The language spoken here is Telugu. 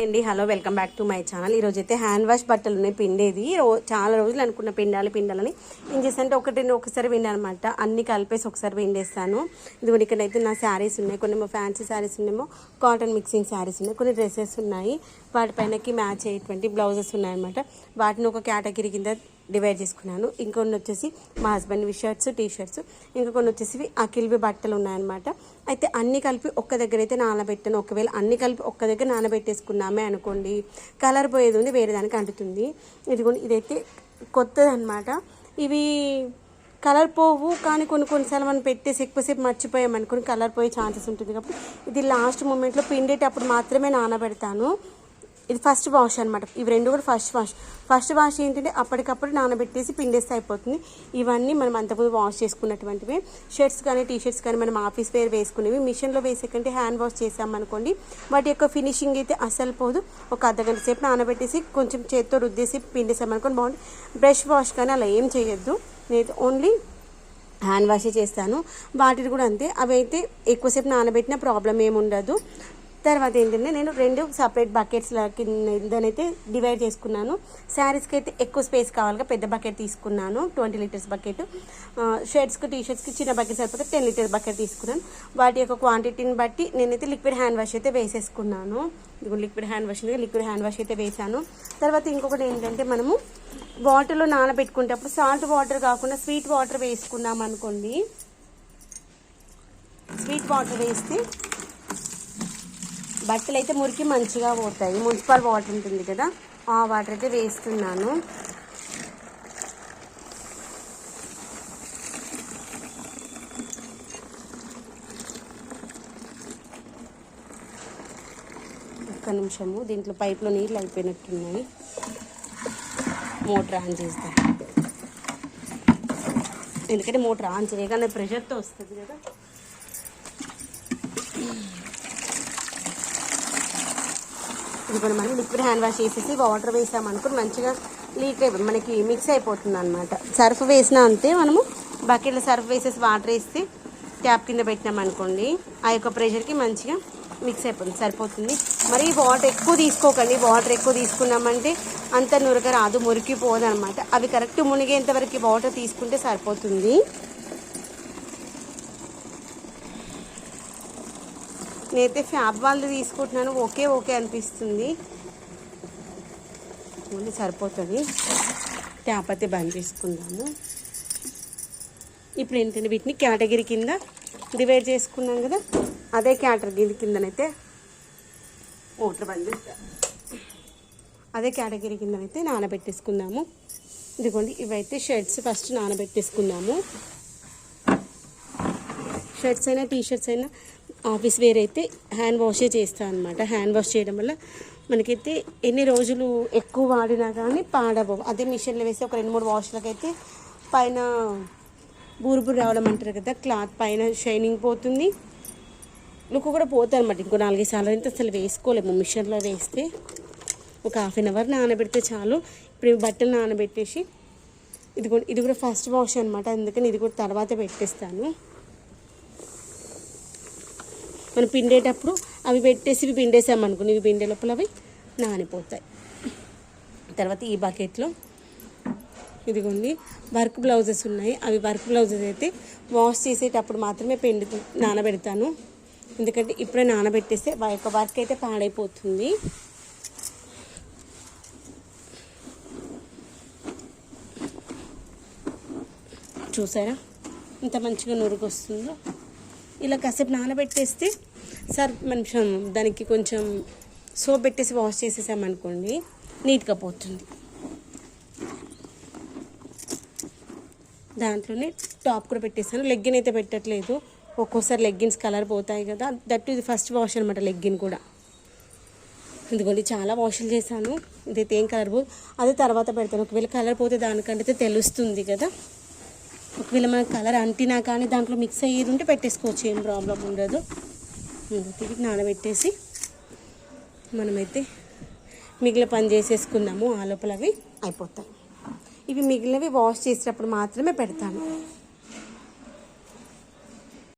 అండి. Hello welcome back to my channel. ఈరోజు అయితే హ్యాండ్ వాష్ బట్టలు ఉన్నాయి పిండేది. రో- చాలా రోజులు అనుకున్న పిండాలి పిండాలని. ఏం చేస్తానంటే ఒకటి రెండు ఒకసారి పిండానమాట. అన్ని కలిపేసి ఒకసారి పిండేస్తాను. ఇదిగోండి ఇక్కడైతే నా శారీస్ ఉన్నాయి. కొన్ని ఫ్యాన్సీ శారీస్ ఉన్నాయేమో కాటన్ మిక్సింగ్ శారీస్ ఉన్నాయి. కొన్ని డ్రెస్సెస్ ఉన్నాయి. వాటిపైనకి మ్యాచ్ అయ్యేటువంటి బ్లౌజెస్ ఉన్నాయన్నమాట. వాటిని ఒక కేటగిరీ కింద డివైడ్ చేసుకున్నాను. ఇంకొన్ని వచ్చేసి మా హస్బెండ్వి షర్ట్స్ టీ షర్ట్స్ ఇంకా కొన్ని వచ్చేసి అఖిల్వి బట్టలు ఉన్నాయన్నమాట. అయితే అన్ని కలిపి ఒక్క దగ్గర అయితే నానబెట్టాను. ఒకవేళ అన్ని కలిపి ఒక్క దగ్గర నానబెట్టేసుకున్నామే అనుకోండి కలర్ పోయేది ఉంది వేరే దానికి అంటుతుంది. ఇదిగోండి ఇదైతే కొత్తది అనమాట ఇవి కలర్ పోవు కానీ కొన్ని కొన్నిసార్లు మనం పెట్టేసి ఎక్కువసేపు మర్చిపోయామనుకుని కలర్ పోయే ఛాన్సెస్ ఉంటుంది. కాబట్టి ఇది లాస్ట్ మూమెంట్లో పిండేటప్పుడు మాత్రమే నానబెడతాను. ఇది ఫస్ట్ వాష్ అనమాట ఇవి రెండు కూడా ఫస్ట్ వాష్ ఫస్ట్ వాష్ ఏంటంటే అప్పటికప్పుడు నానబెట్టేసి పిండేస్తే అయిపోతుంది. ఇవన్నీ మనం అంతకుముందు వాష్ చేసుకున్నటువంటివి. షర్ట్స్ కానీ టీ షర్ట్స్ కానీ మనం ఆఫీస్ వేర్ వేసుకునేవి. మిషన్లో వేసే కంటే హ్యాండ్ వాష్ చేసామనుకోండి వాటి యొక్క ఫినిషింగ్ అయితే అసలు పోదు. ఒక అర్ధగంట సేపు నానబెట్టేసి కొంచెం చేత్తో రుద్దేసి పిండేసామనుకోండి బాగుంటుంది బ్రష్ వాష్ కానీ అలా ఏం చేయొద్దు. నేను ఓన్లీ హ్యాండ్ వాష్ చేస్తాను. వాటిని కూడా అంతే. అవి అయితే ఎక్కువసేపు నానబెట్టిన ప్రాబ్లం ఏమి ఉండదు తర్వాత ఏంటంటే నేను రెండు సపరేట్ బకెట్స్ కిందనైతే డివైడ్ చేసుకున్నాను. శారీస్కి అయితే ఎక్కువ స్పేస్ కావాలిగా పెద్ద బకెట్ తీసుకున్నాను. ట్వంటీ లీటర్స్ బకెట్ షర్ట్స్కి టీ షర్ట్స్కి చిన్న బకెట్ సరిపోతే టెన్ లీటర్ బకెట్ తీసుకున్నాను. వాటి యొక్క క్వాంటిటీని బట్టి నేనైతే లిక్విడ్ హ్యాండ్ వాష్ అయితే వేసేసుకున్నాను. Liquid hand wash liquid hand wash అయితే వేసాను. తర్వాత ఇంకొకటి ఏంటంటే మనము వాటర్లో నానబెట్టుకునేటప్పుడు సాల్ట్ వాటర్ కాకుండా స్వీట్ వాటర్ వేసుకున్నాం అనుకోండి స్వీట్ వాటర్ వేస్తే బట్టలు అయితే మురికి మంచిగా పోతాయి. మున్సిపల్ వాటర్ ఉంటుంది కదా ఆ వాటర్ అయితే వేస్తున్నాను. ఒక్క నిమిషము దీంట్లో పైప్లో నీళ్ళు అయిపోయినట్టున్నాయి. మోటార్ ఆన్ చేస్తాను ఎందుకంటే మోటార్ ఆన్ చేయగానే ప్రెషర్తో వస్తుంది కదా. ఇప్పుడు మనం లిక్విడ్ హ్యాండ్ వాష్ చేసేసి వాటర్ వేసామనుకుని మంచిగా లీక్ అయిపోయి మనకి మిక్స్ అయిపోతుంది అనమాట సర్ఫ్ వేసినా అంతే మనము బకెట్లో సర్ఫ్ వేసేసి వాటర్ వేస్తే ట్యాప్ కింద పెట్టినాం అనుకోండి ఆ యొక్క ప్రెషర్కి మంచిగా మిక్స్ అయిపోతుంది సరిపోతుంది. మరి వాటర్ ఎక్కువ తీసుకోకండి వాటర్ ఎక్కువ తీసుకున్నామంటే అంత నురగ రాదు మురికిపోదు అనమాట అవి కరెక్ట్ మునిగేంత వరకు వాటర్ తీసుకుంటే సరిపోతుంది. నేనైతే ఫ్యాబ్ వాళ్ళు తీసుకుంటున్నాను. ఓకే ఓకే అనిపిస్తుంది. ఓన్లీ సరిపోతుంది. ట్యాప్ అయితే బంద్ చేసుకుందాము ఇప్పుడు ఏంటంటే వీటిని కేటగిరీ కింద డివైడ్ చేసుకున్నాం కదా అదే కేటగిరీ కిందనైతే ఓటర్ బంద్ చేస్తా అదే కేటగిరీ కిందనైతే నానబెట్టేసుకుందాము. ఇదిగోండి ఇవైతే షర్ట్స్ ఫస్ట్ నానబెట్టేసుకుందాము. షర్ట్స్ అయినా టీ షర్ట్స్ అయినా ఆఫీస్ వేర్ అయితే హ్యాండ్ వాషే చేస్తాను అనమాట హ్యాండ్ వాష్ చేయడం వల్ల మనకైతే ఎన్ని రోజులు ఎక్కువ వాడినా కానీ పాడవు అదే మిషన్లో వేసి ఒక రెండు మూడు వాష్లకైతే పైన బూరుబురు రావడం అంటారు కదా క్లాత్ పైన షైనింగ్ పోతుంది. లుక్ కూడా పోతుంది అనమాట ఇంకో నాలుగైదు సార్లు అయితే అసలు వేసుకోలేము. మిషన్లో వేస్తే ఒక హాఫ్ అన్ అవర్ నానబెడితే చాలు. ఇప్పుడు బట్టలు నానబెట్టేసి ఇది కూడా ఇది కూడా ఫస్ట్ వాష్ అనమాట అందుకని ఇది కూడా తర్వాత పెట్టేస్తాను. మనం పిండేటప్పుడు అవి పెట్టేసి ఇవి పిండేసామనుకుని ఇవి పిండే లోపల అవి నానిపోతాయి. తర్వాత ఈ బకెట్లో ఇదిగోండి వర్క్ బ్లౌజెస్ ఉన్నాయి. అవి వర్క్ బ్లౌజెస్ అయితే వాష్ చేసేటప్పుడు మాత్రమే పిండి నానబెడతాను. ఎందుకంటే ఇప్పుడే నానబెట్టేస్తే వా యొక్క వర్క్ అయితే పాడైపోతుంది. చూసారా? ఇంత మంచిగా నురుగు వస్తుందో ఇలా కాసేపు నానబెట్టేస్తే సార్ కొంచెం దానికి కొంచెం సోప్ పెట్టేసి వాష్ చేసేసామనుకోండి నీట్గా పోతుంది. దాంట్లోనే టాప్ కూడా పెట్టేసాను. లెగ్గిన్ అయితే పెట్టట్లేదు. ఒక్కోసారి లెగ్గిన్స్ కలర్ పోతాయి కదా. దట్ ఇది ఫస్ట్ వాష్ అనమాట లెగ్గిన్ కూడా. ఇదిగోండి చాలా వాషులు చేశాను. ఇదైతే ఏం కలర్ పోదు అదే తర్వాత పెడతాను. ఒకవేళ కలర్ పోతే దానికంటే తెలుస్తుంది కదా. ఒకవేళ మనకు కలర్ అంటినా కానీ దాంట్లో మిక్స్ అయ్యేది ఉంటే పెట్టేసుకోవచ్చు ఏం ప్రాబ్లం ఉండదు. తిరిగి నానబెట్టేసి మనమైతే మిగిలిన పని చేసేసుకుందాము. ఆ లోపల అవి అయిపోతాయి. ఇవి మిగిలినవి వాష్ చేసేటప్పుడు మాత్రమే పెడతాను.